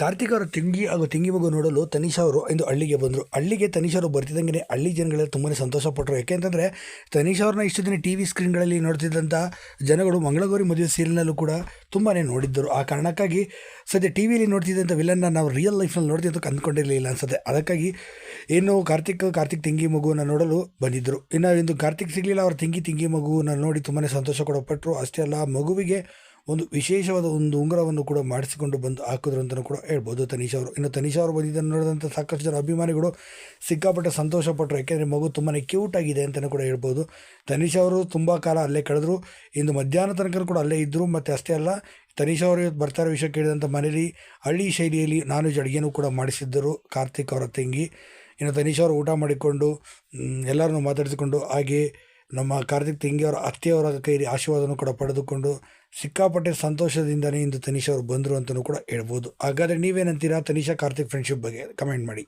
ಕಾರ್ತಿಕ್ ಅವರ ತಂಗಿ ಹಾಗೂ ತಂಗಿ ಮಗು ನೋಡಲು ತನಿಷಾ ಅವರು ಇಂದು ಹಳ್ಳಿಗೆ ಬಂದರು. ಹಳ್ಳಿಗೆ ತನಿಷಾ ಅವರು ಬರ್ತಿದ್ದಂಗೆ ಹಳ್ಳಿ ಜನಗಳೆಲ್ಲ ತುಂಬಾ ಸಂತೋಷಪಟ್ಟರು. ಯಾಕೆಂತಂದರೆ ತನಿಷಾ ಅವ್ರನ್ನ ಇಷ್ಟು ದಿನ ಟಿ ವಿ ಸ್ಕ್ರೀನ್ಗಳಲ್ಲಿ ನೋಡ್ತಿದ್ದಂಥ ಜನಗಳು ಮಂಗಳಗೌರಿ ಮದುವೆ ಸೀರಿಯಲ್ನಲ್ಲೂ ಕೂಡ ತುಂಬಾ ನೋಡಿದ್ದರು. ಆ ಕಾರಣಕ್ಕಾಗಿ ಸದ್ಯ ಟಿ ವಿಲಿ ನೋಡ್ತಿದ್ದಂಥ ವಿಲನ್ನ ನಾವು ರಿಯಲ್ ಲೈಫ್ನಲ್ಲಿ ನೋಡ್ತೀವಿ ಅಂತ ಅಂದ್ಕೊಂಡಿರಲಿಲ್ಲ ಅನ್ಸುತ್ತೆ. ಅದಕ್ಕಾಗಿ ಏನು ಕಾರ್ತಿಕ್ ಕಾರ್ತಿಕ್ ತಿಂಗಿ ಮಗುವನ್ನು ನೋಡಲು ಬಂದಿದ್ದರು. ಇನ್ನು ಇಂದು ಕಾರ್ತಿಕ್ ಸಿಗಲಿಲ್ಲ, ಅವ್ರ ತಿಂಗಿ ತಿಂಗಿ ಮಗುವನ್ನು ನೋಡಿ ತುಂಬಾ ಸಂತೋಷ ಕೂಡ ಪಟ್ಟರು ಅಷ್ಟೇ ಅಲ್ಲ, ಮಗುವಿಗೆ ಒಂದು ವಿಶೇಷವಾದ ಒಂದು ಉಂಗುರವನ್ನು ಕೂಡ ಮಾಡಿಸಿಕೊಂಡು ಬಂದು ಹಾಕಿದ್ರು ಅಂತಲೂ ಕೂಡ ಹೇಳ್ಬೋದು. ತನಿಷಾ ಅವರು. ಇನ್ನು ತನಿಷಾ ಅವರು ಬಂದಿದ್ದನ್ನು ನೋಡಿದಂಥ ಸಾಕಷ್ಟು ಜನ ಅಭಿಮಾನಿಗಳು ಸಿಕ್ಕಾಪಟ್ಟೆ ಸಂತೋಷಪಟ್ಟರು. ಯಾಕೆಂದರೆ ಮಗು ತುಂಬಾ ಕ್ಯೂಟ್ ಆಗಿದೆ ಅಂತಲೂ ಕೂಡ ಹೇಳ್ಬೋದು. ತನಿಷಾ ಅವರು ತುಂಬ ಕಾಲ ಅಲ್ಲೇ ಕಳೆದ್ರು. ಇಂದು ಮಧ್ಯಾಹ್ನ ತನಕ ಕೂಡ ಅಲ್ಲೇ ಇದ್ದರು ಮತ್ತು ಅಷ್ಟೇ ಅಲ್ಲ. ತನಿಷಾ ಅವರು ಇವತ್ತು ಬರ್ತಾರೆ ವಿಷಯ ಕೇಳಿದಂಥ ಮನೇಲಿ. ಹಳ್ಳಿ ಶೈಲಿಯಲ್ಲಿ ನಾನು ಅಡುಗೆನೂ ಕೂಡ ಮಾಡಿಸಿದ್ದರು ಕಾರ್ತಿಕ್ ಅವರ ತಂಗಿ. ಇನ್ನು ತನಿಷಾ ಅವರು ಊಟ ಮಾಡಿಕೊಂಡು ಎಲ್ಲರನ್ನು ಮಾತಾಡಿಸಿಕೊಂಡು ಹಾಗೆ ನಮ್ಮ ಕಾರ್ತಿಕ್ ತಿಂಗಿಯವರ ಅತ್ತೆಯವರ ಕೈಲಿ ಆಶೀರ್ವಾದವನ್ನು ಕೂಡ ಪಡೆದುಕೊಂಡು ಸಿಕ್ಕಾಪಟ್ಟೆ ಸಂತೋಷದಿಂದನೇ ಇಂದು ತನಿಷಾ ಅವರು ಬಂದರು ಅಂತಲೂ ಕೂಡ ಹೇಳ್ಬೋದು. ಹಾಗಾದರೆ ನೀವೇನಂತೀರಾ ತನಿಷಾ ಕಾರ್ತಿಕ್ ಫ್ರೆಂಡ್ಶಿಪ್ ಬಗ್ಗೆ? ಕಮೆಂಟ್ ಮಾಡಿ.